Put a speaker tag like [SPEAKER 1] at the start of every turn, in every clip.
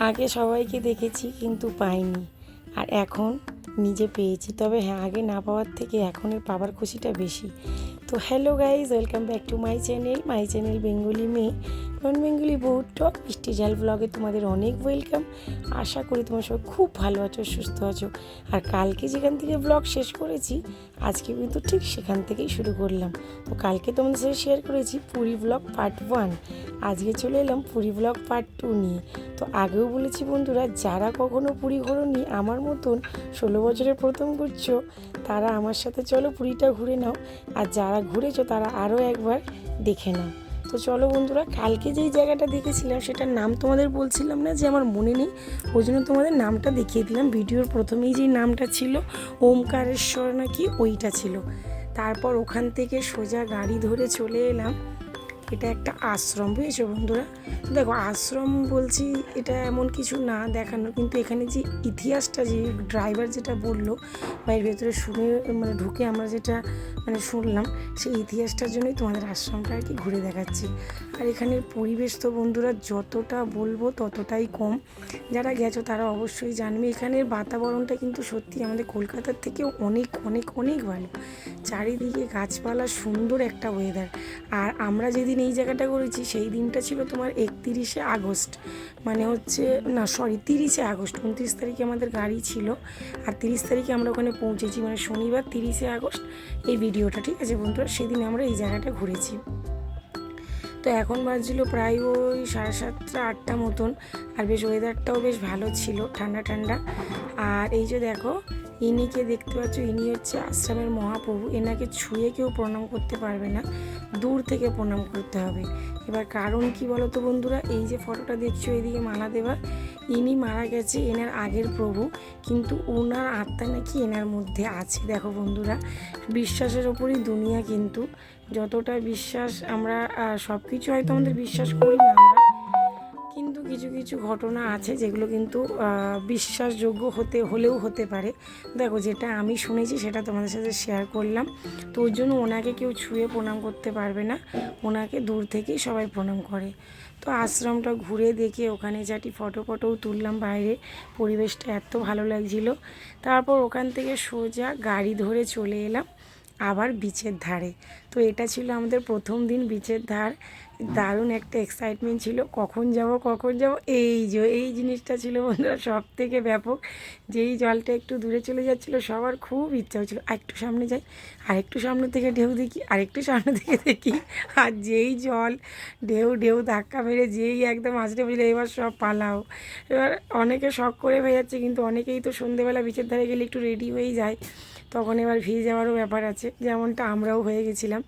[SPEAKER 1] আগে সবাইকে দেখেছি কিন্তু পাইনি। আর এখন নিজে পেয়েছি। তবে হ্যাঁ আগে না পাওয়ার থেকে এখনের পাওয়ার খুশিটা বেশি। তো hello guys welcome back to my channel. My channel Bengali মেয়ে নন বেঙ্গলি বহুত টক, মিষ্টি জাল ব্লগে তোমাদের অনেক ওয়েলকাম। আশা করি তোমার সবাই খুব ভালো আছো, সুস্থ আছো। আর কালকে যেখান থেকে ব্লগ শেষ করেছি, আজকে কিন্তু ঠিক সেখান থেকেই শুরু করলাম। তো কালকে তোমাদের সাথে শেয়ার করেছি পুরী ব্লগ পার্ট ওয়ান আজকে চলে এলাম পুরী ব্লগ পার্ট টু নিয়ে। তো আগেও বলেছি বন্ধুরা, যারা কখনো পুরী ঘোরনি, আমার মতন ষোলো বছরের প্রথম ঘুরছো, তারা আমার সাথে চলো পুরীটা ঘুরে নাও। আর যারা ঘুরেছো তারা আরও একবার দেখে নাও। তো চলো বন্ধুরা, কালকে যেই জায়গাটা দেখেছিলাম সেটার নাম তোমাদের বলছিলাম না, যে আমার মনে নেই। ওই জন্য তোমাদের নামটা দেখিয়ে দিলাম। ভিডিওর প্রথমেই যেই নামটা ছিল, ওমকারেশ্বর নাকি, ওইটা ছিল। তারপর ওখান থেকে সোজা গাড়ি ধরে চলে এলাম। এটা একটা আশ্রম, বুঝেছ বন্ধুরা? দেখো, আশ্রম বলছি এটা এমন কিছু না দেখানো, কিন্তু এখানে যে ইতিহাসটা, যে ড্রাইভার যেটা বলল বা এর ভেতরে শুনে মানে ঢুকে আমরা যেটা মানে শুনলাম, সেই ইতিহাসটার জন্যই তোমাদের আশ্রমটা আর কি ঘুরে দেখাচ্ছি। আর এখানের পরিবেশ তো বন্ধুরা যতটা বলব ততটাই কম। যারা গেছো তারা অবশ্যই জানবে, এখানের বাতাবরণটা কিন্তু সত্যি আমাদের কলকাতার থেকে অনেক অনেক অনেক ভালো। চারিদিকে গাছপালা, সুন্দর একটা ওয়েদার আর আমরা যেদিন এই জায়গাটা করেছি, সেই দিনটা ছিল তোমার একতিরিশে আগস্ট। মানে হচ্ছে, না সরি তিরিশে আগস্ট, উনত্রিশ তারিখে আমাদের গাড়ি ছিল। আর তিরিশ তারিখে আমরা ওখানে পৌঁছেছি মানে শনিবার তিরিশে আগস্ট এই ভিডিওটা, ঠিক আছে বন্ধুরা? সেদিন আমরা এই জায়গাটা ঘুরেছি। তো এখন বাজছিল প্রায় ওই সাড়ে সাতটা, আটটা মতন। আর বেশ ওয়েদারটাও বেশ ভালো ছিল, ঠান্ডা ঠান্ডা। আর এই যে দেখো ইনিকে দেখতে পাচ্ছ, ইনি হচ্ছে আশ্রমের মহাপ্রভু। এনাকে ছুঁয়ে কেউ প্রণাম করতে পারবে না। দূর থেকে প্রণাম করতে হবে। এবার কারণ কি বলো তো বন্ধুরা? এই যে ফটোটা দেখছ, এদিকে মালা দেওয়া ইনি মারা গেছে এনার আগের প্রভু, কিন্তু ওনার আত্মা নাকি এনার মধ্যে আছে। দেখো বন্ধুরা, বিশ্বাসের ওপরই দুনিয়া কিন্তু। যতটা বিশ্বাস আমরা সব কিছু হয়তো আমাদের বিশ্বাস করি না কিছু কিছু ঘটনা আছে যেগুলো কিন্তু বিশ্বাসযোগ্য হতে, হলেও হতে পারে। দেখো, যেটা আমি শুনেছি সেটা তোমাদের সাথে শেয়ার করলাম। তো ওই জন্য ওনাকে কেউ ছুঁয়ে প্রণাম করতে পারবে না। ওনাকে দূর থেকেই সবাই প্রণাম করে। তো আশ্রমটা ঘুরে দেখে ওখানে চারটি ফটো ফটোও তুললাম বাইরে। পরিবেশটা এত ভালো লাগছিল। তারপর ওখান থেকে সোজা গাড়ি ধরে চলে এলাম আবার বিচের ধারে। তো এটা ছিল আমাদের প্রথম দিন বিচের ধার। দারুণ একটা এক্সাইটমেন্ট ছিল। কখন যাব কখন যাব? এই যে, এই জিনিসটা ছিল বন্ধুরা সব থেকে ব্যাপক। যেই জলটা একটু দূরে চলে যাচ্ছিল, সবার খুব ইচ্ছা হচ্ছিল, আর একটু সামনে যাই, আর একটু সামনে থেকে ঢেউ দেখি, আর একটু সামনে থেকে দেখি। আর যেই জল ঢেউ ঢেউ ধাক্কা মেরে যেই একদম আসতে বুঝলে এবার সব পালাও। এবার অনেকে শখ করে হয়ে যাচ্ছে, কিন্তু অনেকেই তো সন্ধেবেলা বিচের ধারে গেলে একটু রেডি হয়েই যায়। তখন এবার ভিজে যাওয়ারও ব্যাপার আছে, যেমনটা আমরাও হয়ে গেছিলাম।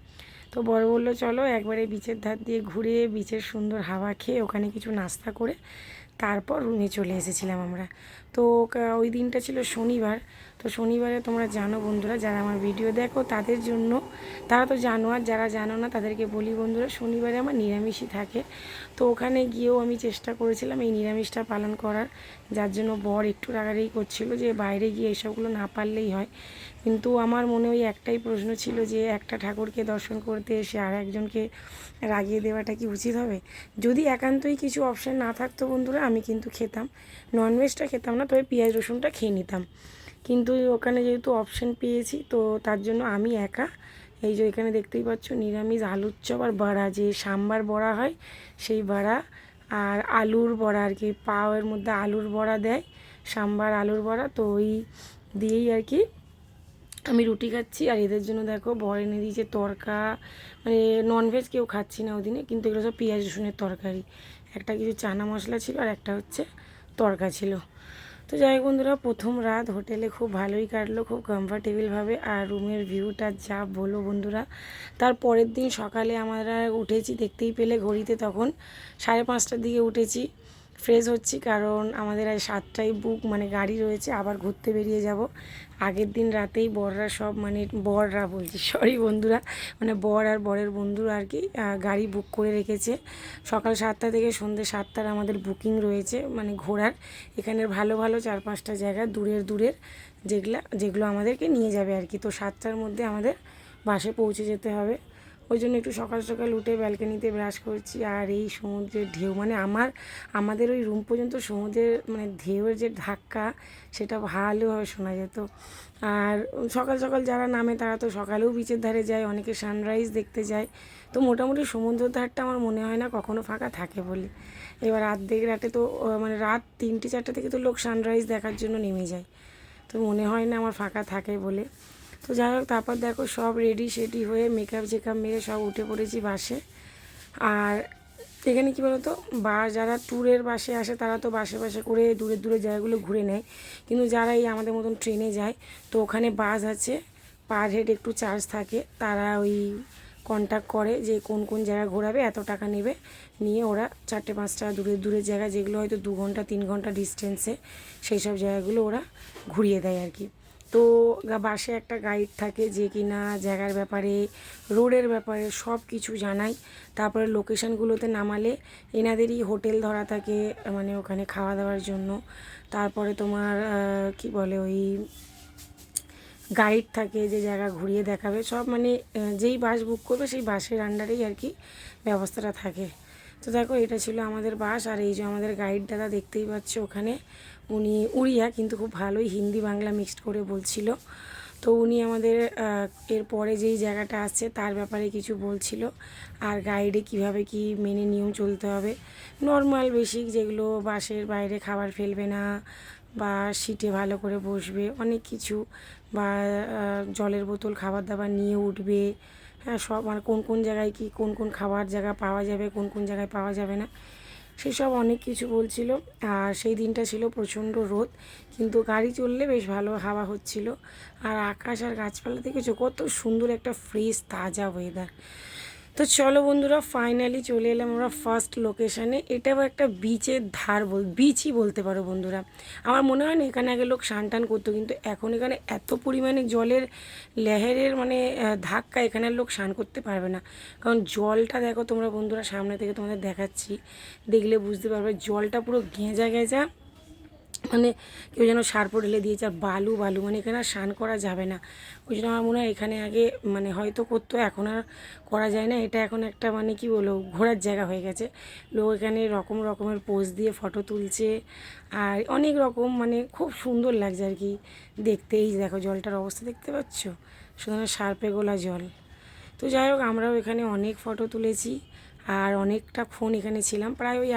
[SPEAKER 1] তো বড় বলল, চলো একবারে বিচের ধার দিয়ে ঘুরে বিচের সুন্দর হাওয়া খেয়ে ওখানে কিছু নাস্তা করে তারপর রুমে চলে এসেছিলাম আমরা। তো ওই দিনটা ছিল শনিবার তো শনিবারে তোমরা জানো বন্ধুরা, যারা আমার ভিডিও দেখো তাদের জন্য, তারা তো জানো আর যারা জানো না তাদেরকে বলি বন্ধুরা, শনিবারে আমার নিরামিষই থাকে। তো ওখানে গিয়েও আমি চেষ্টা করেছিলাম এই নিরামিষটা পালন করার, যার জন্য বর একটু রাগারাগি করছিল যে বাইরে গিয়ে এসবগুলো না পারলেই হয়। কিন্তু আমার মনে ওই একটাই প্রশ্ন ছিল যে একটা ঠাকুরকে দর্শন করতে এসে আর একজনকে রাগিয়ে দেওয়াটা কি উচিত হবে? যদি একান্তই কিছু অপশান না থাকতো বন্ধুরা, আমি কিন্তু খেতাম। ননভেজটা খেতাম না, তবে পেঁয়াজ রসুনটা খেয়ে নিতাম। কিন্তু ওখানে যেহেতু অপশান পেয়েছি, তো তার জন্য আমি একা। এই যে এখানে দেখতেই পাচ্ছ, নিরামিষ আলুর চপ আর বড়া, যে সাম্বার বড়া হয় সেই বড়া আর আলুর বড়া আর কি পাওয়ের মধ্যে আলুর বড়া দেয়, সাম্বার আলুর বড়া, তো ওই দিয়েই আর কি আমি রুটি খাচ্ছি। আর এদের জন্য দেখো, বর এনে দিয়েছে তরকা মানে ননভেজ কেউ খাচ্ছি না ওদিনে, কিন্তু এগুলো সব পেঁয়াজ রসুনের তরকারি। একটা কিছু চানা মশলা ছিল আর একটা হচ্ছে তরকা ছিল। তো যাই বন্ধুরা, প্রথম রাত, হোটেলে খুব ভালোই কাটলো, খুব কমফর্টেবলভাবে আর রুমের ভিউটা যা বলো বন্ধুরা। তার পরের দিন সকালে আমরা উঠেছি, দেখতেই পেলে ঘড়িতে তখন সাড়ে পাঁচটার দিকে উঠেছি। ফ্রেশ হচ্ছি কারণ আমাদের আজ সাতটায় বুক মানে গাড়ি রয়েছে, আবার ঘুরতে বেরিয়ে যাব। আগের দিন রাতেই বররা সব মানে বররা বলছি সরি বন্ধুরা মানে বর আর বরের বন্ধুরা আর কি গাড়ি বুক করে রেখেছে। সকাল সাতটা থেকে সন্ধ্যে সাতটার আমাদের বুকিং রয়েছে মানে ঘোরার। এখানের ভালো ভালো চার পাঁচটা জায়গা, দূরের দূরের যেগুলা, যেগুলো আমাদেরকে নিয়ে যাবে আর কি। তো সাতটার মধ্যে আমাদের বাসে পৌঁছে যেতে হবে। ওই জন্য একটু সকাল সকাল উঠে ব্যালকানিতে ব্রাশ করছি। আর এই সমুদ্রের ঢেউ মানে আমার, আমাদের ওই রুম পর্যন্ত সমুদ্রের মানে ঢেউয়ের যে ধাক্কা, সেটা ভালোভাবে শোনা যেত। আর সকাল সকাল যারা নামে, তারা তো সকালেও বিচের ধারে যায়, অনেকে সানরাইজ দেখতে যায়। তো মোটামুটি সমুদ্র ধারটা আমার মনে হয় না কখনো ফাঁকা থাকে বলে। এবার অর্ধেক রাতে তো মানে রাত তিনটে চারটে থেকে তো লোক সানরাইজ দেখার জন্য নেমে যায়। তো মনে হয় না আমার ফাঁকা থাকে বলে। তো যাই হোক, তারপর দেখো সব রেডি সেডি হয়ে মেকআপ জেকআপ মেরে সব উঠে পড়েছি বাসে। আর এখানে কী বলতো, বা যারা ট্যুরের বাসে আসে তারা তো বাসে বাসে করে দূরের দূরের জায়গাগুলো ঘুরে নেয়। কিন্তু যারা এই আমাদের মতন ট্রেনে যায়, তো ওখানে বাস আছে পার হেড একটু চার্জ থাকে। তারা ওই কন্ট্যাক্ট করে যে কোন কোন জায়গা ঘোরাবে, এত টাকা নেবে। নিয়ে ওরা চারটে, পাঁচটা দূরের দূরের জায়গা, যেগুলো হয়তো দু ঘণ্টা, তিন ঘণ্টা ডিস্টেন্সে সেই সব জায়গাগুলো ওরা ঘুরিয়ে দেয় আর কি। তো বাসে একটা গাইড থাকে যে কিনা জায়গার ব্যাপারে রোডের ব্যাপারে সব কিছু জানায়। তারপরে লোকেশানগুলোতে নামালে এনাদেরই হোটেল ধরা থাকে মানে ওখানে খাওয়া দাওয়ার জন্য। তারপরে তোমার কি বলে ওই গাইড থাকে যে জায়গা ঘুরিয়ে দেখাবে। সব মানে যেই বাস বুক করবে সেই বাসের আন্ডারেই আর কি ব্যবস্থাটা থাকে। তো দেখো এটা ছিল আমাদের বাস আর এই যে আমাদের গাইড দাদা দেখতেই পাচ্ছ ওখানে। উনি উড়িয়া কিন্তু খুব ভালোই হিন্দি বাংলা মিক্সড করে বলছিল। তো উনি আমাদের আহ, এর পরে যেই জায়গাটা আসছে তার ব্যাপারে কিছু বলছিল। আর গাইডে কীভাবে কি মেনে নিয়ম চলতে হবে। নর্মাল বেসিক যেগুলো বাসের বাইরে খাবার ফেলবে না বা সিটে ভালো করে বসবে অনেক কিছু বা জলের বোতল খাবার দাবার নিয়ে উঠবে। হ্যাঁ সব মানে কোন কোন জায়গায় কি কোন কোন খাবার জায়গা পাওয়া যাবে কোন কোন জায়গায় পাওয়া যাবে না। সেসব অনেক কিছু বলছিল। আর সেই দিনটা ছিল প্রচণ্ড রোদ, কিন্তু গাড়ি চললে বেশ ভালো হাওয়া হচ্ছিল। আর আকাশ আর গাছপালা দেখেছ? কত সুন্দর একটা ফ্রেশ, তাজা ওয়েদার তো চলো বন্ধুরা ফাইনালি চলে এলাম আমরা ফার্স্ট লোকেশানে এটাও একটা বিচের ধার বল বিচই বলতে পারো বন্ধুরা। আমার মনে হয় না এখানে আগে লোক স্নান টান করতো, কিন্তু এখন এখানে এত পরিমাণে জলের লেহেরের মানে ধাক্কা এখানে লোক স্নান করতে পারবে না। কারণ জলটা দেখো তোমরা বন্ধুরা, সামনে থেকে তোমাদের দেখাচ্ছি। দেখলে বুঝতে পারবে, জলটা পুরো গেঁজা গেঁজা মানে কেউ যেন সার্প ঢেলে দিয়েছে আর বালু বালু মানে এখানে আর স্নান করা যাবে না। ওই জন্য আমার মনে হয় এখানে আগে মানে হয়তো করতো, এখন আর করা যায় না। এটা এখন একটা মানে কি বলব, ঘোরার জায়গা হয়ে গেছে। লোক এখানে রকম রকমের পোজ দিয়ে ফটো তুলছে আর অনেক রকম মানে খুব সুন্দর লাগছে আর কি দেখতে এই দেখো জলটার অবস্থা দেখতে পাচ্ছ? সুতরাং সার্পে গোলা জল। তো যাই হোক, আমরাও এখানে অনেক ফটো তুলেছি। আর অনেকটা ফোন এখানে ছিলাম। প্রায় ওই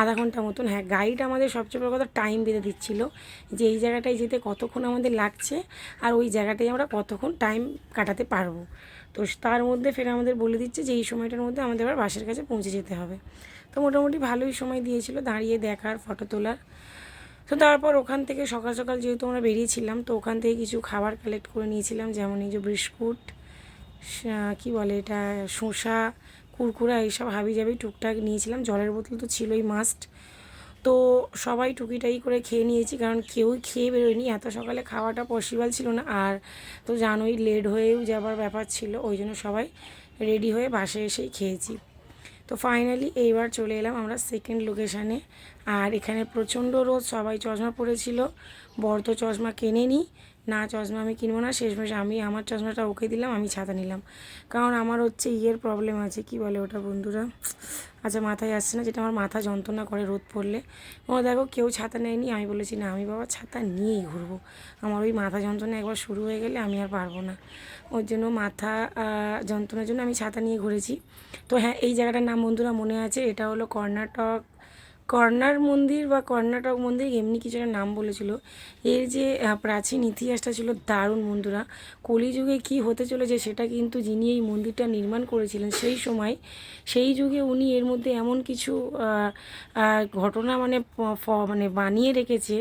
[SPEAKER 1] আধা ঘণ্টা মতন। হ্যাঁ গাইড আমাদের সবচেয়ে বড় কথা টাইম বেঁধে দিচ্ছিল যে এই জায়গাটায় যেতে কতক্ষণ আমাদের লাগছে আর ওই জায়গাটায় আমরা কতক্ষণ টাইম কাটাতে পারব। তো তার মধ্যে ফের আমাদের বলে দিচ্ছে যে এই সময়টার মধ্যে আমাদের আবার বাসের কাছে পৌঁছে যেতে হবে। তো মোটামুটি ভালোই সময় দিয়েছিল দাঁড়িয়ে দেখার ফটো তোলার। তো তারপর ওখান থেকে সকাল সকাল যেহেতু আমরা বেরিয়েছিলাম, তো ওখান থেকে কিছু খাবার কালেক্ট করে নিয়েছিলাম, যেমন এই যে বিস্কুট কি বলে এটা, শসা কুরকুরা এইসব হাবি জাবি টুকটাক নিয়েছিলাম। জলের বোতল তো ছিলই মাস্ট তো সবাই টুকিটাকি করে খেয়ে নিয়েছি, কারণ কেউই খেয়ে বেরোয়নি। এত সকালে খাওয়াটা পসিবল ছিল না। আর তো জানোই লেট হয়েও যাবার ব্যাপার ছিল, ওই জন্য সবাই রেডি হয়ে বাসে এসেই খেয়েছি। তো ফাইনালি এইবার চলে এলাম আমরা সেকেন্ড লোকেশানে আর এখানে প্রচণ্ড রোদ, সবাই চশমা পরেছিল। বর তো চশমা কেনেনি। না চশমা আমি কিনবো না, শেষমেশ আমি আমার চশমাটা ওকে দিলাম, আমি ছাতা নিলাম। কারণ আমার হচ্ছে ইয়ের প্রবলেম আছে, কি বলে ওটা বন্ধুরা? আচ্ছা মাথায় আসছে না যেটা আমার মাথা যন্ত্রণা করে রোদ পড়লে। ও দেখো কেউ ছাতা নেয়নি, আমি বলেছি, না, আমি বাবা ছাতা নিয়েই ঘুরবো। আমার ওই মাথা যন্ত্রণা একবার শুরু হয়ে গেলে আমি আর পারব না। ওর জন্য মাথা যন্ত্রণার জন্য আমি ছাতা নিয়ে ঘুরেছি। তো হ্যাঁ এই জায়গাটার নাম বন্ধুরা মনে আছে, এটা হলো কর্ণাটক কর্নার মন্দির বা কর্ণাটক মন্দির এমনি কিছু একটা নাম বলেছিল। এর যে প্রাচীন ইতিহাসটা ছিল দারুণ বন্ধুরা। কলিযুগে কি হতে চলেছে সেটা কিন্তু যিনি এই মন্দিরটা নির্মাণ করেছিলেন সেই সময়, সেই যুগে উনি এর মধ্যে এমন কিছু ঘটনা মানে মানে বানিয়ে রেখেছে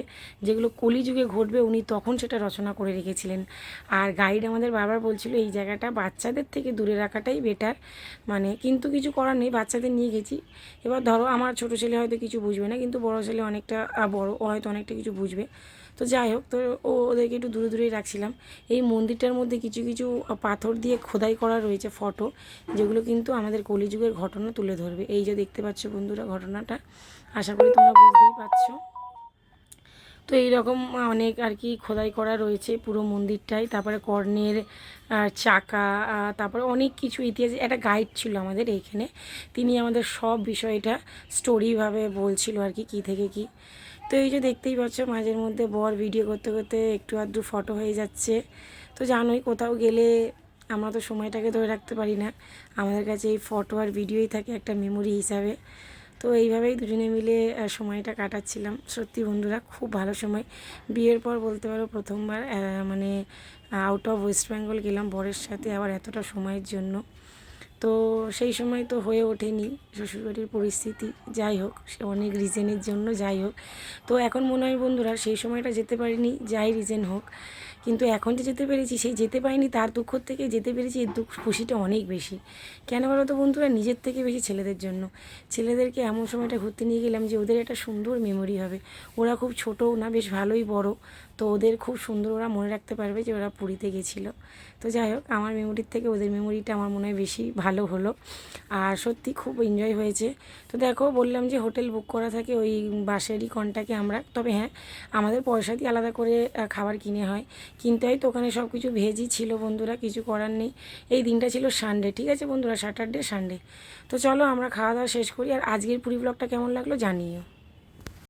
[SPEAKER 1] যেগুলো কলিযুগে ঘটবে উনি তখন সেটা রচনা করে রেখেছিলেন। আর গাইড আমাদের বারবার বলছিল, এই জায়গাটা বাচ্চাদের থেকে দূরে রাখাটাই বেটার মানে কিন্তু কিছু করার নেই, বাচ্চাদের নিয়ে গেছি। এবার ধরো আমার ছোটো ছেলে হয়তো কিছু বুঝবে না, কিন্তু বড়ো ছেলে অনেকটা বড়, ও হয়তো অনেকটা কিছু বুঝবে। তো যাই হোক, তো ও ওদেরকে একটু দূরে দূরেই রাখছিলাম। এই মন্দিরটার মধ্যে কিছু কিছু পাথর দিয়ে খোদাই করা রয়েছে ফটো, যেগুলো কিন্তু আমাদের কলিযুগের ঘটনা তুলে ধরবে। এই যে দেখতে পাচ্ছ বন্ধুরা ঘটনাটা, আশা করি তোমরা বুঝতেই পারছ। তো এইরকম অনেক আর কি খোদাই করা রয়েছে পুরো মন্দিরটাই। তারপরে কর্ণের চাকা তারপরে অনেক কিছু ইতিহাস, একটা গাইড ছিল আমাদের এইখানে। তিনি আমাদের সব বিষয়টা স্টোরিভাবে বলছিল আর কি, কী থেকে কী। তো এই যে দেখতেই পাচ্ছ, মাঝের মধ্যে বর ভিডিও করতে করতে একটু আধটু ফটো হয়ে যাচ্ছে। তো জানোই কোথাও গেলে আমরা তো সময়টাকে ধরে রাখতে পারি না। আমাদের কাছে এই ফটো আর ভিডিওই থাকে একটা মেমোরি হিসাবে। তো এইভাবেই দুজনে মিলে সময়টা কাটাচ্ছিলাম। সত্যি বন্ধুরা, খুব ভালো সময়। বিয়ের পর বলতে পারো প্রথমবার মানে আউট অফ ওয়েস্ট বেঙ্গল গেলাম বরের সাথে আবার এতটা সময়ের জন্য। তো সেই সময় তো হয়ে ওঠেনি শ্বশুরবাড়ির পরিস্থিতি। যাই হোক, সে অনেক রিজেনের জন্য যাই হোক। তো এখন মনে হয় বন্ধুরা, সেই সময়টা যেতে পারিনি, যাই রিজেন হোক। কিন্তু এখন যে যেতে পেরেছি, সেই যেতে পারিনি, তার দুঃখ থেকে যেতে পেরেছি, এর দুঃখ খুশিটা অনেক বেশি। কেন বলো তো বন্ধুরা, নিজের থেকে বেশি ছেলেদের জন্য। ছেলেদেরকে এমন সময়টা ঘুরতে নিয়ে গেলাম যে ওদের একটা সুন্দর মেমোরি হবে। ওরা খুব ছোটও না, বেশ ভালোই বড়। তো ওদের খুব সুন্দর ওরা মনে রাখতে পারবে যে ওরা পুরীতে গেছিল। তো যাই হোক, আমার মেমোরির থেকে ওদের মেমোরিটা আমার মনে হয় বেশি ভালো হলো। আর সত্যি খুব এনজয় হয়েছে। তো দেখো, বললাম যে হোটেল বুক করা থাকে ওই বাসেরই কন্টাকে আমরা। তবে হ্যাঁ আমাদের পয়সা দিয়ে আলাদা করে খাবার কিনে হয়। কিনতে হয় তো ওখানে সব কিছু ভেজই ছিল বন্ধুরা, কিছু করার নেই। এই দিনটা ছিল সানডে ঠিক আছে বন্ধুরা? স্যাটারডে সানডে তো চলো আমরা খাওয়া দাওয়া শেষ করি। আর আজকের পুরী ব্লগটা কেমন লাগল জানিও।